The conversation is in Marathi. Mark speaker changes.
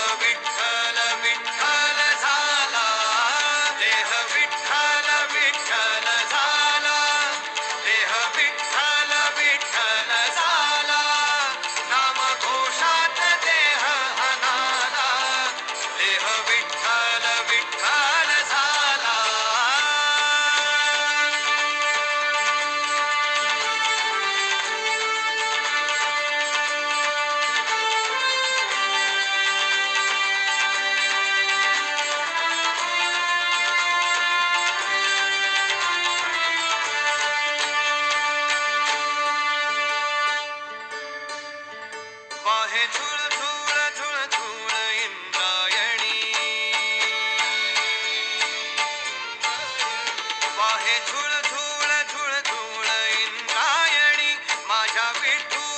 Speaker 1: love it. वाहे झुळ झुळ झुळ झुळ इंद्रायणी. वाहे झुळ झुळ झुळ झुळ माझ्या विठू